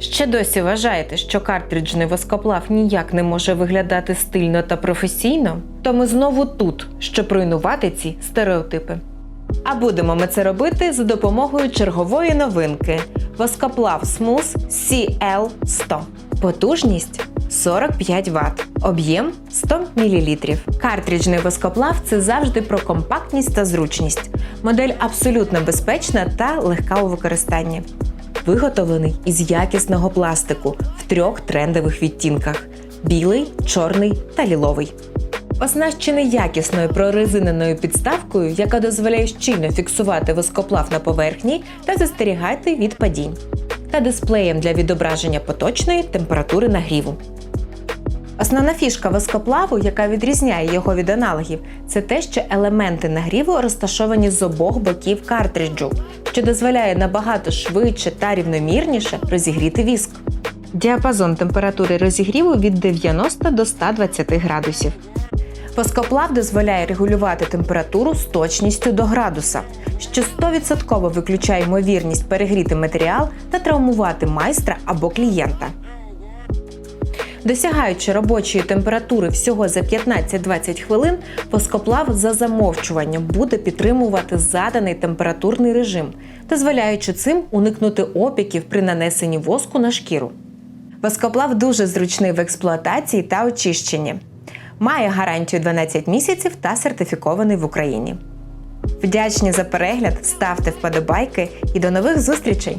Ще досі вважаєте, що картриджний воскоплав ніяк не може виглядати стильно та професійно? То ми знову тут, щоб руйнувати ці стереотипи. А будемо ми це робити за допомогою чергової новинки воскоплав Smooth CL100. Потужність 45 Вт, об'єм 100 мл. Картриджний воскоплав це завжди про компактність та зручність. Модель абсолютно безпечна та легка у використанні. Виготовлений із якісного пластику в трьох трендових відтінках: білий, чорний та ліловий. Оснащений якісною прорезиненою підставкою, яка дозволяє щільно фіксувати воскоплав на поверхні та застерігати від падінь, та дисплеєм для відображення поточної температури нагріву. Основна фішка воскоплаву, яка відрізняє його від аналогів, це те, що елементи нагріву розташовані з обох боків картриджу, що дозволяє набагато швидше та рівномірніше розігріти віск. Діапазон температури розігріву від 90 до 120 градусів. Воскоплав дозволяє регулювати температуру з точністю до градуса, що 100% виключає ймовірність перегріти матеріал та травмувати майстра або клієнта. Досягаючи робочої температури всього за 15-20 хвилин, воскоплав за замовчуванням буде підтримувати заданий температурний режим, дозволяючи цим уникнути опіків при нанесенні воску на шкіру. Воскоплав дуже зручний в експлуатації та очищенні. Має гарантію 12 місяців та сертифікований в Україні. Вдячні за перегляд, ставте вподобайки і до нових зустрічей!